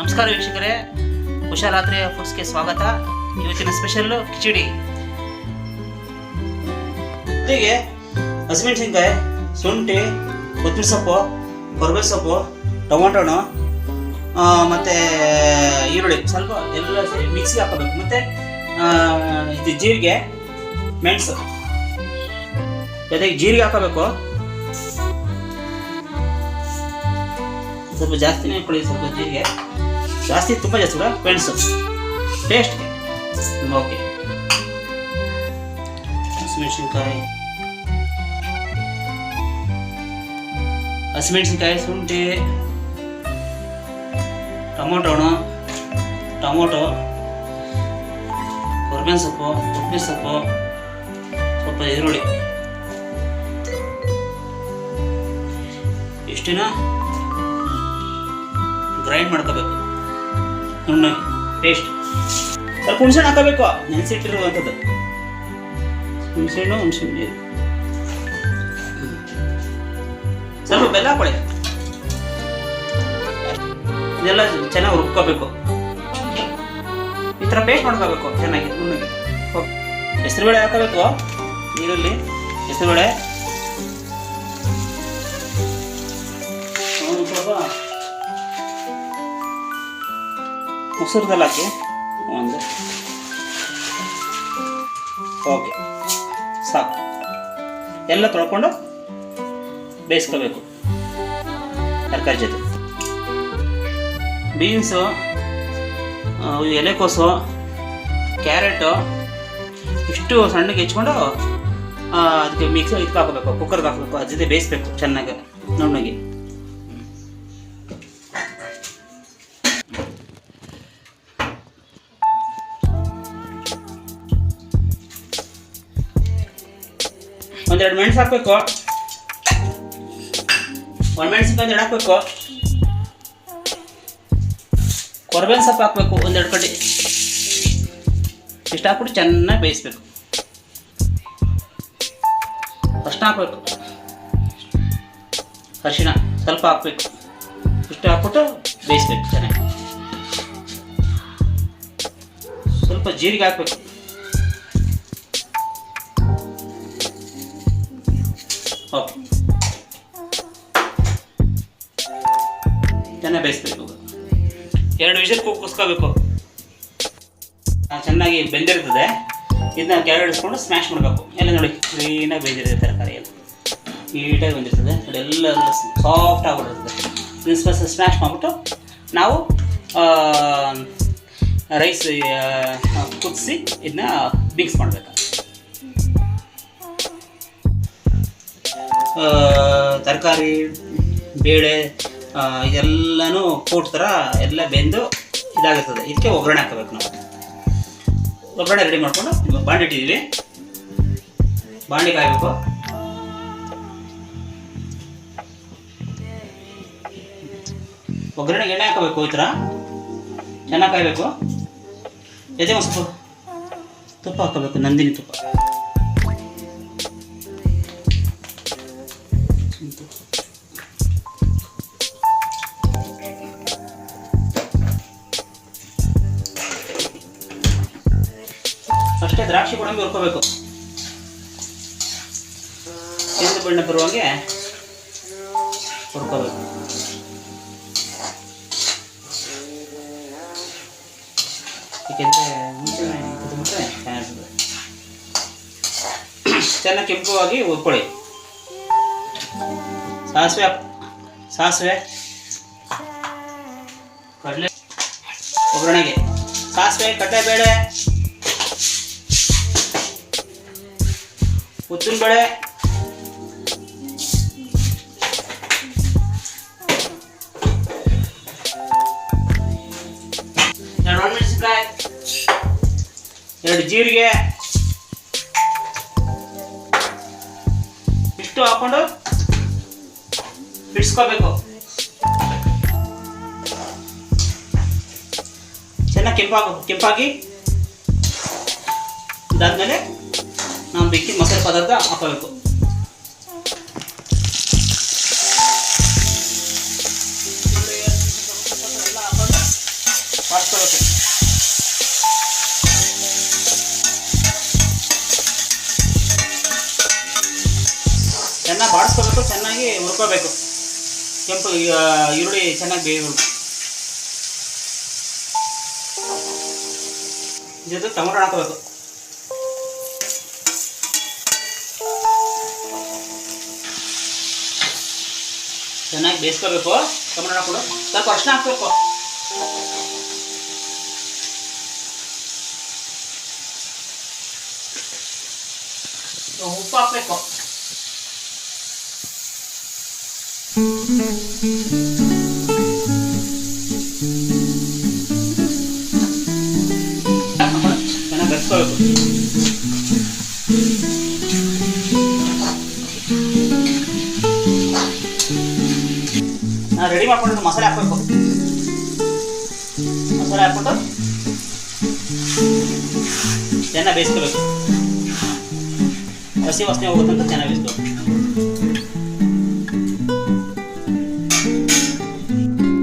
ನಮಸ್ಕಾರ ವೀಕ್ಷಕರೇ. ಹುಷಾರಾತ್ರಿ ಫಸ್ಟ್ಗೆ ಸ್ವಾಗತ. ಇವತ್ತಿನ ಸ್ಪೆಷಲ್ಲು ಕಿಚಡಿ. ಜೊತೆಗೆ ಹಸಿಮೆಣಸಿನ್ಕಾಯಿ, ಶುಂಠಿ, ಕೊತ್ತಂಬರಿ ಸೊಪ್ಪು ಕೊರಬೇ ಸೊಪ್ಪು, ಟೊಮೊಟೊ ಹಣ್ಣು ಮತ್ತು ಈರುಳ್ಳಿ ಸ್ವಲ್ಪ ಎಲ್ಲ ಸೇರಿ ಮಿಕ್ಸಿಗೆ ಹಾಕೋಬೇಕು ಮತ್ತೆ ಇದು ಜೀರಿಗೆ, ಮೆಣಸು. ಜೊತೆಗೆ ಜೀರಿಗೆ ಹಾಕೋಬೇಕು ಸ್ವಲ್ಪ ಜಾಸ್ತಿನೇ ಕೊಡಿ ಸ್ವಲ್ಪ ಜೀರಿಗೆ. ಜಾಸ್ತಿ ತುಂಬ ಜಾಸ್ತಿ ಕೂಡ ಮೆಣಸು ಟೇಸ್ಟ್ಗೆ ಓಕೆ ಹಸಿಮೆಣಸಿನ್ಕಾಯಿ. ಹಸಿಮೆಣಸಿನ್ಕಾಯಿ, ಶುಂಠಿ, ಟೊಮೊಟೊ ಹಣ್ಣು, ಟೊಮೊಟೊ ಕೊರ್ಬೇವಿನ ಸೊಪ್ಪು ಕೊಬ್ಬರಿ ಸೊಪ್ಪು, ಸ್ವಲ್ಪ ಈರುಳ್ಳಿ. ಇಷ್ಟಿನ? ಗ್ರೈಂಡ್ ಮಾಡ್ಕೋಬೇಕು. ನುಣ್ಣಗೆ ಟೇಸ್ಟ್ ಸ್ವಲ್ಪ ಹುಣ್ಸೆ ಹಾಕೋಬೇಕು. ನೆನೆಸಿಟ್ಟಿರುವಂಥದ್ದು. ಹುಣಸೆಹಣ್ಣು ಹುಣಸೆಹಣ್ಣು. ನೀರು ಸ್ವಲ್ಪ ಬೆಲ್ಲ ಹಾಕೊಳ್ಳಿ. ಇದೆಲ್ಲ ಚೆನ್ನಾಗಿ ರುಬ್ಕೋಬೇಕು. ಈ ಥರ ಪೇಸ್ಟ್ ಮಾಡ್ಕೋಬೇಕು ಚೆನ್ನಾಗಿ, ನುಣ್ಣಗೆ. ಹೆಸರುಬೇಳೆ ಹಾಕೋಬೇಕು. ನೀರಲ್ಲಿ ಹೆಸರುಬೇಳೆ. ಮೊಸರದಲ್ಲಿ ಹಾಕಿ ಒಂದು. ಓಕೆ ಸಾಕು. ಎಲ್ಲ ತೊಳ್ಕೊಂಡು ಬೇಯಿಸ್ಕೋಬೇಕು. ತರಕಾರಿ ಜೊತೆ. ಬೀನ್ಸು ಎಲೆಕೋಸು ಕ್ಯಾರೆಟು ಇಷ್ಟು ಸಣ್ಣಗೆ ಹೆಚ್ಕೊಂಡು ಅದಕ್ಕೆ ಮಿಕ್ಸ್ ಇದಕ್ಕೆ ಹಾಕೋಬೇಕು. ಕುಕ್ಕರ್ಗೆ ಹಾಕಬೇಕು. ಜೊತೆ ಬೇಯಿಸ್ಬೇಕು ಚೆನ್ನಾಗಿ, ನುಣ್ಣಗೆ. ಒಂದೆರಡು ಮೆಣಸು ಹಾಕ್ಬೇಕು. ಒಂದು ಮೆಣಸಿನ್ಕಾಯಿ ಎರಡು ಹಾಕ್ಬೇಕು. ಕೊರಬೇನ್ ಸೊಪ್ಪು ಹಾಕ್ಬೇಕು, ಒಂದೆರಡು ಕಡೆ ಇಷ್ಟ ಹಾಕ್ಬಿಟ್ಟು ಚೆನ್ನಾಗಿ ಬೇಯಿಸ್ಬೇಕು. ಅರ್ಶಿನ ಹಾಕ್ಬೇಕು. ಅರಿಶಿನ ಸ್ವಲ್ಪ ಹಾಕ್ಬೇಕು. ಇಷ್ಟ ಹಾಕ್ಬಿಟ್ಟು ಬೇಯಿಸ್ಬೇಕು ಚೆನ್ನಾಗಿ. ಸ್ವಲ್ಪ ಜೀರಿಗೆ ಹಾಕ್ಬೇಕು. ಓಕೆ ಚೆನ್ನಾಗಿ ಬೇಯಿಸ್ಬೇಕು. ಎರಡು ವಿಷಲ್ ಕುಸ್ಕೋಬೇಕು. ಚೆನ್ನಾಗಿ ಬೆಂದಿರ್ತದೆ. ಇದನ್ನ ಕೆಳಗಡೆ ಇಡಿಸ್ಕೊಂಡು ಸ್ಮ್ಯಾಶ್ ಮಾಡಬೇಕು. ಎಲ್ಲ ನೋಡಿ ಕ್ಲೀನಾಗಿ ಬೆಂದಿರ್ತದೆ ತರಕಾರಿ ಎಲ್ಲ. ನೀಟಾಗಿ ಬಂದಿರ್ತದೆ. ನೋಡಿ ಎಲ್ಲ ಸಾಫ್ಟ್ ಆಗಿಬಿಟ್ಟಿರ್ತದೆ ಪ್ರಿನ್ಸಿಪಲ್ಸ್ ಸ್ಮ್ಯಾಶ್ ಮಾಡಿಬಿಟ್ಟು ನಾವು ರೈಸ್ ಕುದಿಸಿ ಇದನ್ನ ಮಿಕ್ಸ್ ಮಾಡಬೇಕು ತರಕಾರಿ, ಬೇಳೆ ಇದೆಲ್ಲನೂ ಕೂಟ್ ಥರ ಎಲ್ಲ ಬೆಂದು ಇದಾಗಿರ್ತದೆ. ಇದಕ್ಕೆ ಒಗ್ಗರಣೆ ಹಾಕಬೇಕು ನಾವು. ಒಗ್ಗರಣೆ ರೆಡಿ ಮಾಡಿಕೊಂಡು ಬಾಂಡಿ ಇಟ್ಟಿದ್ದೀವಿ. ಬಾಂಡೆ ಕಾಯಬೇಕು. ಒಗ್ಗರಣೆಗೆ ಎಣ್ಣೆ ಹಾಕಬೇಕು ಈ ಥರ. ಚೆನ್ನಾಗಿ ಕಾಯಬೇಕು. ಎದೆ ಒಂದು ತುಪ್ಪ ಹಾಕಬೇಕು ನಂದಿನಿ ತುಪ್ಪ. ಅಷ್ಟೇ ದ್ರಾಕ್ಷಿ ಗೋಡಂಬಿ ಹುರ್ಕೋಬೇಕು. ಕೆಂದು ಬಣ್ಣ ಬರುವಾಗೆ ಹುರ್ಕೋಬೇಕು. ಏಕೆಂದರೆ ಮುಂಚೆನೇ ಮುಂಚೆ ಚೆನ್ನಾಗಿ ಕೆಂಪುವಾಗಿ ಹುರ್ಕೊಳ್ಳಿ. ಸಾಸಿವೆ ಸಾಸಿವೆ. ಕಡಲೆ ಒಗ್ಗರಣೆಗೆ. ಸಾಸಿವೆ, ಕಡಲೆಬೇಳೆ. ಉದ್ದಿನ ಬೇಳೆ ಎರಡು ಒಣಮೆಣಸಿನ್ಕಾಯಿ ಎರಡು ಜೀರಿಗೆ. ಇಷ್ಟು ಹಾಕೊಂಡು ಬಿಡಿಸ್ಕೋಬೇಕು. ಚೆನ್ನಾಗಿ ಕೆಂಪಾಗ ಕೆಂಪಾಗಿ ಇದಾದ್ಮೇಲೆ ನಾವು ಬೇಕಿದ ಮಸಾಲೆ ಪದಾರ್ಥ ಹಾಕೋಬೇಕು. ಚೆನ್ನಾಗಿ ಬಾಡಿಸ್ಕೋಬೇಕು ಚೆನ್ನಾಗಿ ಹುರ್ಕೋಬೇಕು ಕೆಂಪು ಈರುಳ್ಳಿ ಚೆನ್ನಾಗಿ ಬೇಯಬೇಕು ಜೊತೆ ಟೊಮೊಟೊ ಹಾಕೋಬೇಕು ಚೆನ್ನಾಗಿ ಬೇಯಿಸ್ಕೋಬೇಕು. ಟೊಮೊಟೊ ಹಾಕೊಂಡು ಸ್ವಲ್ಪ ಅರ್ಶಿನ ಹಾಕ್ಬೇಕು. ಉಪ್ಪು ಹಾಕ್ಬೇಕು. ರೆಡಿ ಮಾಡ್ಕೊಂಡು ಮಸಾಲೆ ಹಾಕ್ಬೇಕು. ಮಸಾಲೆ ಹಾಕ್ಬಿಟ್ಟು ಚೆನ್ನಾಗಿ ಬೇಯಿಸ್ಕೋಬೇಕು. ಹಸಿ ವಾಸನೆ ಹೋಗುತ್ತಂತ ಚೆನ್ನಾಗಿ ಬೇಯಿಸ್ಕೋಬೇಕು.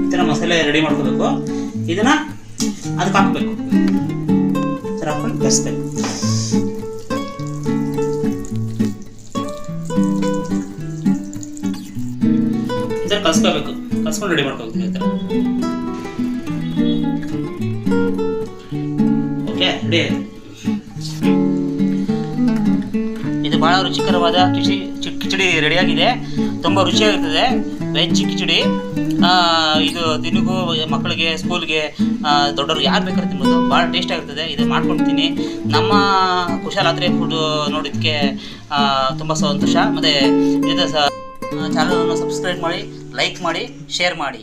ಈ ಥರ ಮಸಾಲೆ ರೆಡಿ ಮಾಡ್ಕೋಬೇಕು. ಇದನ್ನ ಅದಕ್ಕೆ ಹಾಕ್ಬೇಕು. ಈ ಥರ ಥರ ಕಲ್ಸ್ಕೋಬೇಕು. ಕಲ್ಸ್ಕೊಂಡು ರೆಡಿ ಮಾಡ್ಕೊಳ್ತೀನಿ ಥರ ಓಕೆ ರೆಡಿ ಆಯ್ತು ಇದು ಬಹಳ ರುಚಿಕರವಾದ ಕಿಚಡಿ ಕಿಚಡಿ ರೆಡಿಯಾಗಿದೆ ತುಂಬ ರುಚಿಯಾಗಿರ್ತದೆ. ವೆಜ್ ಕಿಚಡಿ. ಇದು ದಿನಗೂ ಮಕ್ಕಳಿಗೆ ಸ್ಕೂಲ್ಗೆ ದೊಡ್ಡವ್ರು ಯಾರು ಬೇಕಾದ್ರೆ ತಿನ್ನೋದು ಭಾಳ ಟೇಸ್ಟ್ ಆಗಿರ್ತದೆ. ಇದು ಮಾಡ್ಕೊಳ್ತೀನಿ ನಮ್ಮ ಕುಶಾಲಾತ್ರೆ ಫುಡ್ ನೋಡಿದ್ದಕ್ಕೆ ತುಂಬ ಸಂತೋಷ. ಮತ್ತು ಇದು ಚಾನಲನ್ನು ಸಬ್ಸ್ಕ್ರೈಬ್ ಮಾಡಿ. ಲೈಕ್ ಮಾಡಿ ಶೇರ್ ಮಾಡಿ.